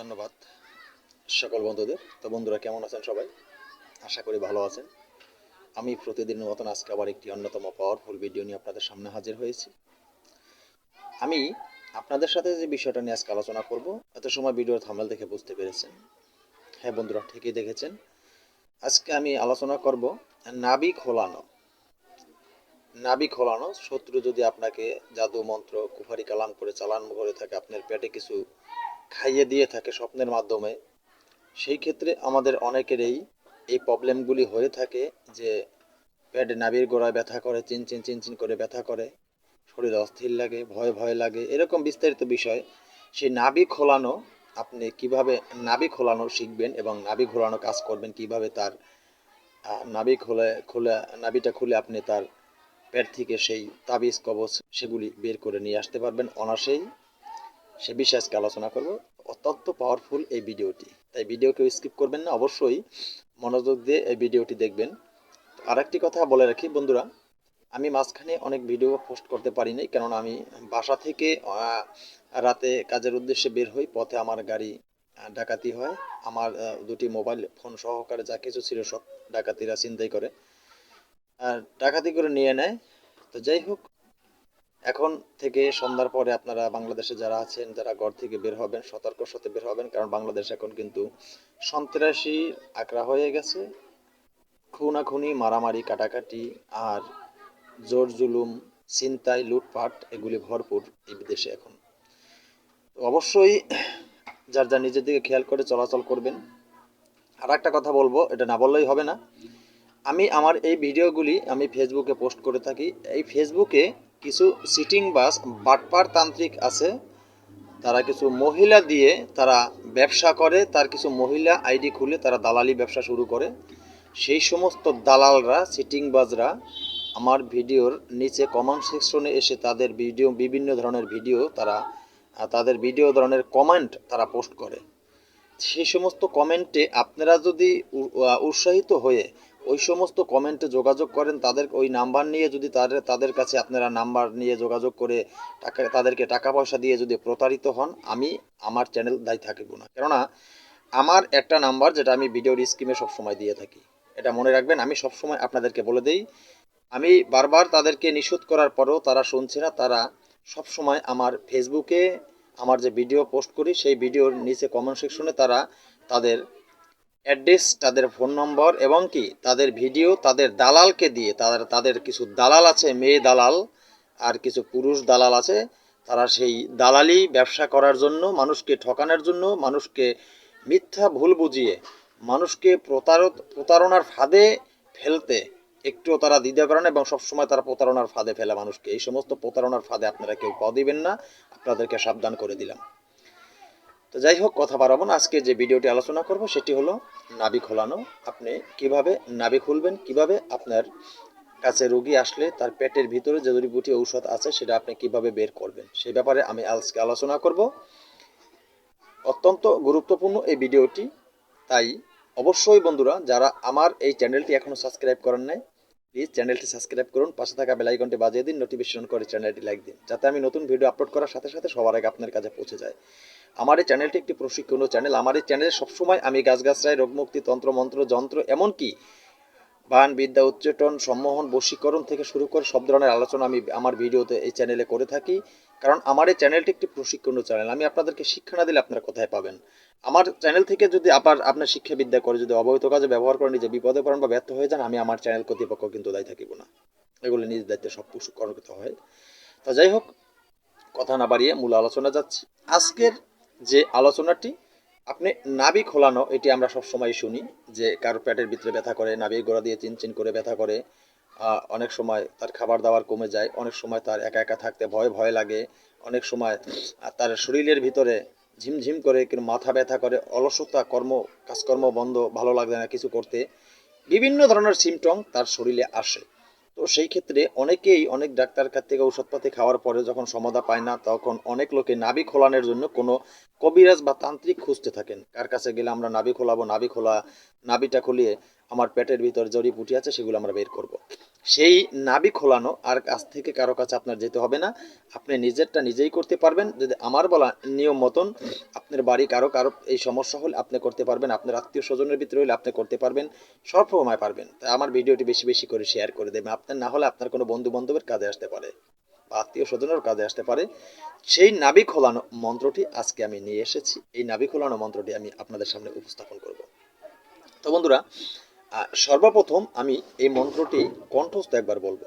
ধন্যবাদ সকল বন্ধুদের। তো বন্ধুরা, কেমন আছেন সবাই? আশা করি ভালো আছেন। আমি প্রতিদিনের মতন আজকে আবার একটি অন্যতম পাওয়ারফুল ভিডিও নিয়ে আপনাদের সামনে হাজির হয়েছি। আমি আপনাদের সাথে যে বিষয়টা নিয়ে আজকে আলোচনা করব, এত সময় ভিডিওর থামেল দেখে বুঝতে পেরেছেন। হ্যাঁ বন্ধুরা, ঠিকই দেখেছেন। আজকে আমি আলোচনা করব নাবি খোলানো। নাবি খোলানো শত্রু যদি আপনাকে জাদু মন্ত্র কুফারি কালাম করে চালান করে থাকে, আপনার পেটে কিছু খাইয়ে দিয়ে থাকে স্বপ্নের মাধ্যমে। সেই ক্ষেত্রে আমাদের অনেকেরই এই প্রবলেমগুলি হয়ে থাকে যে পেট নাবির গোড়ায় ব্যথা করে, চিন চিন চিন চিন করে ব্যথা করে, শরীর অস্থির লাগে, ভয় ভয় লাগে, এরকম বিস্তারিত বিষয়। সেই নাবি খোলানো, আপনি কীভাবে নাবি খোলানো শিখবেন এবং নাবি খোলানো কাজ করবেন, কীভাবে তার নাবি নাভি খুলে নাবিটা খুলে আপনি তার পেট থেকে সেই তাবিজ, কবচ সেগুলি বের করে নিয়ে আসতে পারবেন। অনাসেই সে বিষয়ে আজকে আলোচনা করব। অত্যন্ত পাওয়ারফুল এই ভিডিওটি। তাই ভিডিও কেউ স্কিপ করবেন না, অবশ্যই মনোযোগ দিয়ে এই ভিডিওটি দেখবেন। আর একটি কথা বলে রাখি বন্ধুরা, আমি মাঝখানে অনেক ভিডিও পোস্ট করতে পারি নাই, কেননা আমি বাসা থেকে রাতে কাজের উদ্দেশ্যে বের হই, পথে আমার গাড়ি ডাকাতি হয়। আমার দুটি মোবাইল ফোন সহকারে যা কিছু ছিল সব ডাকাতিরা চিন্তাই করে, আর ডাকাতি করে নিয়ে নেয়। তো যাই হোক এখন থেকে সন্ধ্যার পরে আপনারা বাংলাদেশে যারা আছেন, যারা ঘর থেকে বের হবেন, সতর্ক সাথে বের হবেন, কারণ বাংলাদেশ এখন কিন্তু সন্ত্রাসী আকড়া হয়ে গেছে। খুনাখুনি, মারামারি, কাটাকাটি আর জোর জুলুম, ছিনতাই, লুটপাট এগুলি ভরপুর এই বিদেশে এখন। অবশ্যই যার যা নিজের দিকে খেয়াল করে চলাচল করবেন। আর একটা কথা বলব, এটা না বললেই হবে না। আমি আমার এই ভিডিওগুলি আমি ফেসবুকে পোস্ট করে থাকি। এই ফেসবুকে কিছু সিটিং বাস বাটপার তান্ত্রিক আছে। তারা কিছু মহিলা দিয়ে তারা ব্যবসা করে, তার কিছু মহিলা আইডি খুলে তারা দালালি ব্যবসা শুরু করে। সেই সমস্ত দালালরা সিটিং বাজরা আমার ভিডিওর নিচে কমেন্ট সেকশনে এসে তাদের ভিডিও, বিভিন্ন ধরনের ভিডিও তারা তাদের ভিডিও ধরনের কমেন্ট তারা পোস্ট করে। সেই সমস্ত কমেন্টে আপনারা যদি উৎসাহিত হয়ে ওই সমস্ত কমেন্টে যোগাযোগ করেন, তাদের ওই নাম্বার নিয়ে যদি তাদের তাদের কাছে আপনারা নাম্বার নিয়ে যোগাযোগ করে টাকা, তাদেরকে টাকা পয়সা দিয়ে যদি প্রতারিত হন, আমি আমার চ্যানেল দায়ী থাকিব না। কেননা, আমার একটা নাম্বার যেটা আমি ভিডিওর স্ক্রিমে সবসময় দিয়ে থাকি। এটা মনে রাখবেন, আমি সবসময় আপনাদেরকে বলে দেই, আমি বারবার তাদেরকে নিষেধ করার পরেও তারা শুনছে না, তারা সবসময় আমার ফেসবুকে আমার যে ভিডিও পোস্ট করি, সেই ভিডিওর নিচে কমেন্ট সেকশনে তারা তাদের অ্যাড্রেস, তাদের ফোন নম্বর এবং কি, তাদের ভিডিও, তাদের দালালকে দিয়ে, তাদের তাদের কিছু দালাল আছে, মেয়ে দালাল আর কিছু পুরুষ দালাল আছে, তারা সেই দালালি ব্যবসা করার জন্য, মানুষকে ঠকানোর জন্য, মানুষকে মিথ্যা ভুল বুঝিয়ে, মানুষকে প্রতারত, প্রতারণার ফাঁদে ফেলতে, একটুও তারা দ্বিধা করে না এবং সবসময় তারা প্রতারণার ফাঁদে ফেলে মানুষকে। এই সমস্ত প্রতারণার ফাঁদে আপনারা কেউ পা দিবেন না, আপনাদেরকে সাবধান করে দিলাম। তো যাই হোক কথা বাড়াবো না। আজকে যে ভিডিওটি আলোচনা করব, সেটি হলো নাভি খোলানো। আপনি কীভাবে নাভি খুলবেন, কীভাবে আপনার কাছে রোগী আসলে তার পেটের ভিতরে যে জড়িবুটি ঔষধ আছে, সেটা আপনি কীভাবে বের করবেন সেই ব্যাপারে আমি আজকে আলোচনা করব। অত্যন্ত গুরুত্বপূর্ণ এই ভিডিওটি। তাই অবশ্যই বন্ধুরা, যারা আমার এই চ্যানেলটি এখনও সাবস্ক্রাইব করেন নাই প্লিজ চ্যানেলটি সাবস্ক্রাইব করুন, পাশে থাকা বেল আইকনটি বাজিয়ে দিন নোটিফিকেশন করে চ্যানেলটি লাইক দিন, যাতে আমি নতুন ভিডিও আপলোড করার সাথে সাথে সবার আগে আপনার কাছে পৌঁছে যায়। আমার এই চ্যানেলটি একটি প্রশিক্ষণীয় চ্যানেল আমার এই চ্যানেলে সবসময় আমি গাছগাছরায় রোগমুক্তি তন্ত্র, মন্ত্র, যন্ত্র, এমনকি বান বিদ্যা উচ্চটন সম্মোহন, বশীকরণ থেকে শুরু করে সব ধরনের আলোচনা আমি আমার ভিডিওতে এই চ্যানেলে করে থাকি। কারণ আমার এই চ্যানেলটি একটি প্রশিক্ষণীয় চ্যানেল আমি আপনাদেরকে শিক্ষা না দিলে আপনারা কোথায় পাবেন? আমার চ্যানেল থেকে যদি আবার আপনার শিক্ষা বিদ্যা করে, যদি অবৈধ কাজে ব্যবহার করেন নিজে বিপদে পড়েন বা ব্যর্থ হয়ে যান, আমি আমার চ্যানেল কর্তৃপক্ষ কিন্তু দায়ী থাকিব না। এগুলো নিজ দায়িত্বে সব কিছু হয়। তো যাই হোক, কথা না বাড়িয়ে মূল আলোচনা যাচ্ছি। আজকের যে আলোচনাটি আপনি নাভি খোলানো, এটি আমরা সবসময় শুনি যে কারও পেটের ভিতরে ব্যথা করে, নাভির গোড়া দিয়ে চিনচিন করে ব্যথা করে অনেক সময় তার খাবার দাবার কমে যায়, অনেক সময় তার একা একা থাকতে ভয় ভয় লাগে, অনেক সময় তার শরীরের ভিতরে ঝিমঝিম করে কিন্তু মাথা ব্যথা করে, অলসতা, কর্ম, কাজকর্ম বন্ধ, ভালো লাগে না কিছু করতে। বিভিন্ন ধরনের সিমটম তার শরীরে আসে। তো সেই ক্ষেত্রে অনেকেই অনেক ডাক্তার কাছ থেকে ওষুধপাতি খাওয়ার পরে যখন সমাধা পায় না, তখন অনেক লোকে নাভি খোলানোর জন্য কোনো কবিরাজ বা তান্ত্রিক খুঁজতে থাকেন। কার কাছে গেলে আমরা নাভি খোলাবো, নাভি খোলা, নাভিটা খুলিয়ে আমার পেটের ভিতর জড়িপুটি আছে, সেগুলো আমরা বের করব। সেই নাভি খোলানো আর কাছ থেকে কারও কাছে আপনার যেতে হবে না। আপনি নিজেরটা নিজেই করতে পারবেন। যদি আমার বলা নিয়ম মতন আপনার বাড়ি কারও কারও এই সমস্যা হলে আপনি করতে পারবেন। আপনার আত্মীয় স্বজনের ভিতরে হলে আপনি করতে পারবেন। সব সময় পারবেন। তাই আমার ভিডিওটি বেশি বেশি করে শেয়ার করে দেবেন। আপনার না হলে আপনার কোনো বন্ধু বান্ধবের কাজে আসতে পারে আত্মীয় স্বজনের কাজে আসতে পারে। সেই নাভি খোলানো মন্ত্রটি আজকে আমি নিয়ে এসেছি। এই নাভি খোলানো মন্ত্রটি আমি আপনাদের সামনে উপস্থাপন করব। তো বন্ধুরা সর্বপ্রথম আমি এই মন্ত্রটি কণ্ঠস্থ একবার বলব।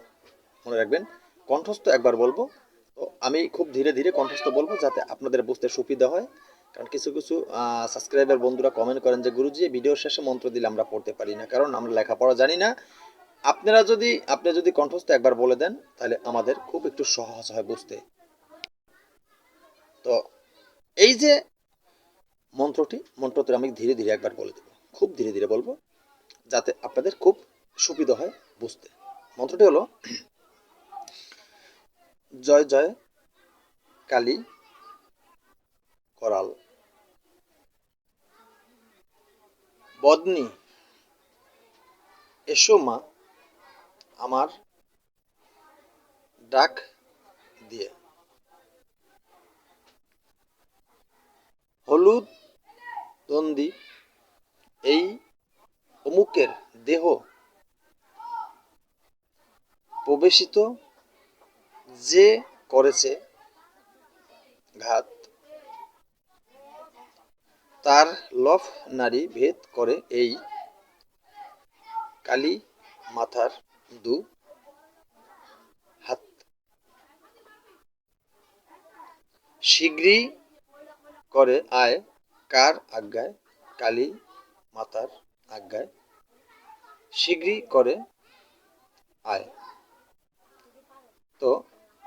মনে রাখবেন, কণ্ঠস্থ একবার বলব। তো আমি খুব ধীরে ধীরে কণ্ঠস্থ বলব যাতে আপনাদের বুঝতে সুবিধা হয়। কারণ কিছু কিছু সাবস্ক্রাইবার বন্ধুরা কমেন্ট করেন যে, গুরুজি ভিডিও শেষে মন্ত্র দিলে আমরা পড়তে পারি না। কারণ আমরা লেখাপড়া জানি না। আপনারা যদি, আপনি যদি কণ্ঠস্থ একবার বলে দেন, তাহলে আমাদের খুব একটু সহজ হয় বুঝতে। তো এই যে মন্ত্রটি মন্ত্রটি আমি ধীরে ধীরে একবার বলে দেবো। খুব ধীরে ধীরে বলব। যাতে আপনাদের খুব সুবিধা হয় বুঝতে। মন্ত্রটি হলো, জয় জয় কালী করাল। বদনি, এসো মা, আমার ডাক দিয়ে। হলুদ দন্দি প্রবেশিত যে করেছে ঘাত, তার লফ নারী ভেদ করে এই কালী মাথার দু হাত। শীঘ্রই করে আয় কার আজ্ঞায়? কালী মাতার আজ্ঞায়। শীঘ্রই করে আয়। তো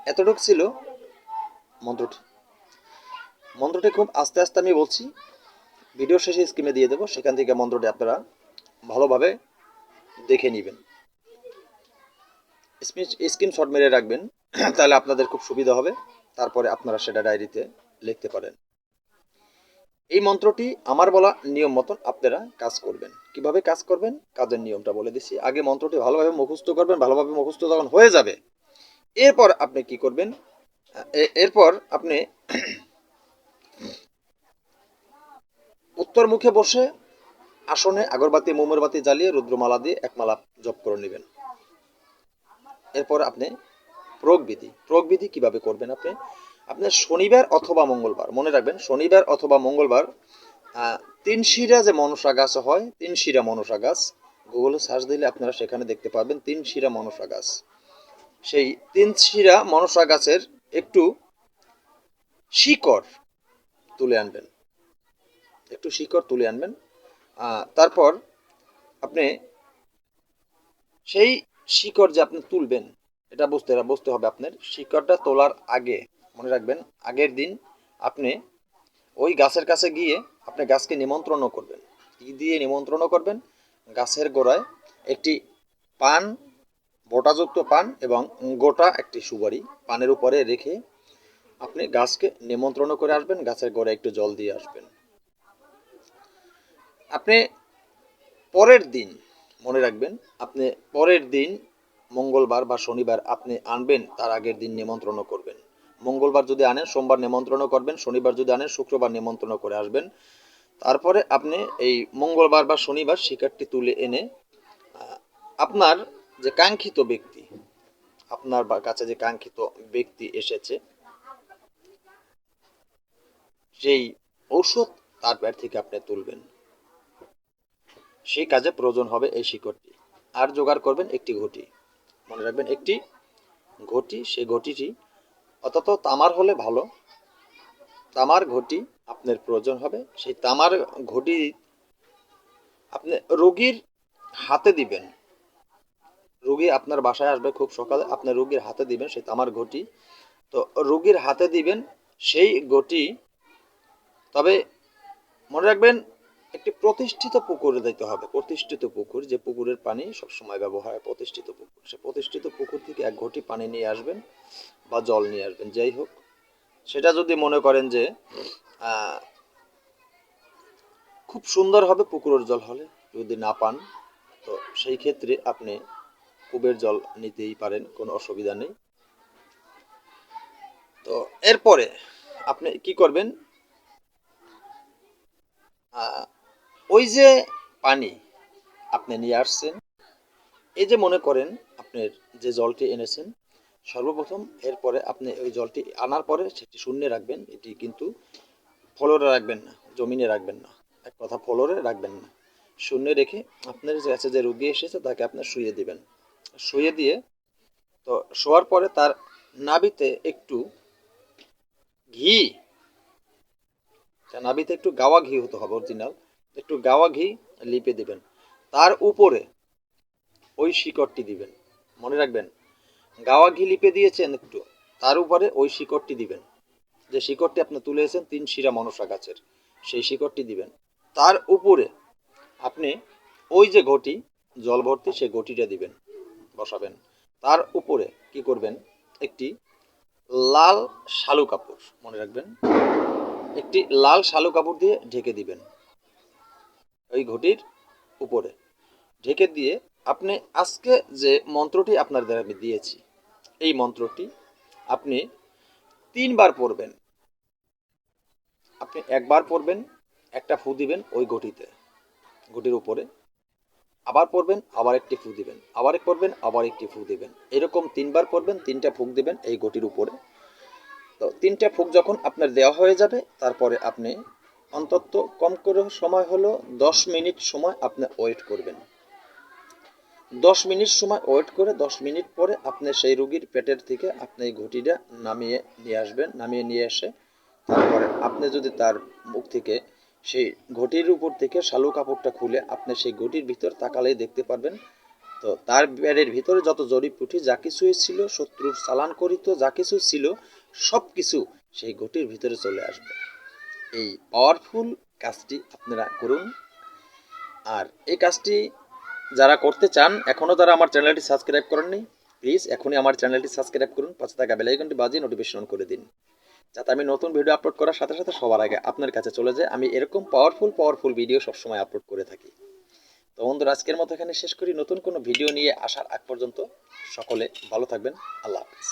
এতটুক ছিল মন্ত্রটি। মন্ত্রটি খুব আস্তে আস্তে আমি বলছি। ভিডিও শেষে স্ক্রিনে দিয়ে দেবো, সেখান থেকে মন্ত্রটি আপনারা ভালোভাবে দেখে নেবেন। স্ক্রিনশট মেরে রাখবেন, তাহলে আপনাদের খুব সুবিধা হবে। তারপরে আপনারা সেটা ডায়েরিতে লিখতে পারেন। এই মন্ত্রটি আমার বলা নিয়ম মতন আপনারা কাজ করবেন। কীভাবে কাজ করবেন? কাজের নিয়মটা বলে দিচ্ছি। আগে মন্ত্রটি ভালোভাবে মুখস্থ করবেন, ভালোভাবে মুখস্থ যখন হয়ে যাবে এরপর আপনি কি করবেন? এরপর আপনি উত্তর মুখে বসে আসনে আগরবাতি মোমরবাতি জ্বালিয়ে রুদ্রমালা দিয়ে একমালা জপ করে নেবেন। এরপর আপনি প্রয়োগ বিধি প্রয়োগ কীভাবে করবেন আপনি? আপনি শনিবার অথবা মঙ্গলবার, মনে রাখবেন, শনিবার অথবা মঙ্গলবার তিন শিরা যে মনসা গাছ হয়, তিন শিরা মনসা গাছ গুগলে সার্চ দিলে আপনারা সেখানে দেখতে পাবেন তিন শিরা মনসা গাছ। সেই তিন শিরা মনসা গাছের একটু শিকড় তুলে আনবেন। একটু শিকড় তুলে আনবেন। তারপর আপনি সেই শিকড় যে আপনি তুলবেন, এটা বুঝতে বুঝতে হবে আপনার। শিকড়টা তোলার আগে, মনে রাখবেন, আগের দিন আপনি ওই গাছের কাছে গিয়ে আপনি গাছকে নিমন্ত্রণও করবেন। কি দিয়ে নিমন্ত্রণও করবেন? গাছের গোড়ায় একটি পান বোটাযুক্ত পান এবং গোটা একটি সুপারি পানের উপরে রেখে আপনি গাছকে নিমন্ত্রণ করে আসবেন, গাছের গোড়ায় একটু জল দিয়ে আসবেন। আপনি পরের দিন, মনে রাখবেন, আপনি পরের দিন, মঙ্গলবার বা শনিবার আপনি আনবেন, তার আগের দিন নিমন্ত্রণ করবেন। মঙ্গলবার যদি আনেন, সোমবার নিমন্ত্রণ করবেন, শনিবার যদি আনেন, শুক্রবার নিমন্ত্রণ করে আসবেন। তারপরে আপনি এই মঙ্গলবার বা শনিবার শিকারটি তুলে এনে আপনার যে কাঙ্ক্ষিত ব্যক্তি, আপনার কাছে যে কাঙ্ক্ষিত ব্যক্তি এসেছে সেই ঔষধ তার পেট থেকে আপনি তুলবেন। সেই কাজে প্রয়োজন হবে এই শিকড়টি। আর জোগাড় করবেন একটি ঘটি। মনে রাখবেন একটি ঘটি, সেই ঘটিটি অন্তত তামার হলে ভালো। তামার ঘটি আপনার প্রয়োজন হবে। সেই তামার ঘটি আপনি রোগীর হাতে দিবেন। রোগী আপনার বাসায় আসবে খুব সকালে, আপনি রুগীর হাতে দিবেন, সেই তামার ঘটি। তো রুগীর হাতে দিবেন সেই ঘটি। তবে মনে রাখবেন, একটি প্রতিষ্ঠিত পুকুরে দিতে হবে, প্রতিষ্ঠিত পুকুর, যে পুকুরের পানি সবসময় ব্যবহার হয়, প্রতিষ্ঠিত পুকুর। সে প্রতিষ্ঠিত পুকুর থেকে এক ঘটি পানি নিয়ে আসবেন বা জল নিয়ে আসবেন, যাই হোক। সেটা যদি মনে করেন যে খুব সুন্দর হবে পুকুরের জল হলে, যদি না পান, তো সেই ক্ষেত্রে আপনি কূপের জল নিতেই পারেন, কোনো অসুবিধা নেই। তো এরপরে আপনি কি করবেন? ওই যে পানি আপনি নিয়ে আসছেন, এই যে মনে করেন আপনার যে জলটি এনেছেন, সর্বপ্রথম এরপরে আপনি ওই জলটি আনার পরে সেটি শূন্যে রাখবেন, এটি কিন্তু ফ্লোরে রাখবেন না, জমিনে রাখবেন না, এক কথা ফ্লোরে রাখবেন না। শূন্যে রেখে আপনার কাছে যে রুগী এসেছে তাকে আপনার শুয়ে দিবেন। শুয়ে দিয়ে, তো শোয়ার পরে তার নাবিতে একটু ঘি তা নাভিতে একটু গাওয়া ঘি হতে হবে অরিজিনাল একটু গাওয়া ঘি লিপে দিবেন। তার উপরে ওই শিকড়টি দিবেন, মনে রাখবেন। গাওয়া ঘি লিপে দিয়েছেন একটু, তার উপরে ওই শিকড়টি দিবেন। যে শিকড়টি আপনি তুলেছেন, তিন শিরা মনসা গাছের, সেই শিকড়টি দিবেন। তার উপরে আপনি ওই যে ঘটি, জল ভর্তি সেই ঘটিটা দিবেন। বসাবেন। তার উপরে কি করবেন? একটি লাল শালু কাপড়, মনে রাখবেন, একটি লাল শালু কাপড় দিয়ে ঢেকে দিবেন ওই ঘটির উপরে। ঢেকে দিয়ে আপনি আজকে যে মন্ত্রটি আপনাদের আমি দিয়েছি, এই মন্ত্রটি আপনি তিনবার পড়বেন। আপনি একবার পড়বেন, একটা ফু দিবেন ওই ঘটিতে, ঘটির উপরে। আবার পড়বেন, আবার একটি ফু দিবেন। আবার পড়বেন, আবার একটি ফু দিবেন। এরকম তিনবার পড়বেন, তিনটা ফুক দিবেন এই ঘটির উপরে। তো তিনটা ফুক যখন আপনার দেওয়া হয়ে যাবে, তারপরে আপনি অন্তত কম করে সময় হলো দশ মিনিট সময় আপনি ওয়েট করবেন। দশ মিনিট সময় ওয়েট করে দশ মিনিট পরে আপনি সেই রুগীর পেটের থেকে আপনি এই ঘটিটা নামিয়ে নিয়ে আসবেন, নামিয়ে নিয়ে এসে তারপরে আপনি যদি তার মুখ থেকে সেই ঘটির উপর থেকে শালু কাপড়টা খুলে আপনি সেই ঘটির ভিতর তাকালেই দেখতে পারবেন। তো তার ব্যাডের ভিতরে যত জড়িপুটি যা কিছুই ছিল, শত্রুর চালান করিত, যা কিছু ছিল সব কিছু সেই ঘটির ভিতরে চলে আসবে। এই পাওয়ারফুল কাজটি আপনারা করুন। আর এই কাজটি যারা করতে চান এখনও তারা আমার চ্যানেলটি সাবস্ক্রাইব করেননি প্লিজ এখনই আমার চ্যানেলটি সাবস্ক্রাইব করুন পাঁচ টাকা বেলাইকনটি বাজিয়ে নোটিফিকেশন করে দিন। যাতে আমি নতুন ভিডিও আপলোড করার সাথে সাথে সবার আগে আপনার কাছে চলে যায়। আমি এরকম পাওয়ারফুল পাওয়ারফুল ভিডিও সবসময় আপলোড করে থাকি। তো বন্ধুরা, আজকের মতো এখানে শেষ করি। নতুন কোনো ভিডিও নিয়ে আসার আগ পর্যন্ত সকলে ভালো থাকবেন। আল্লাহ হাফিজ।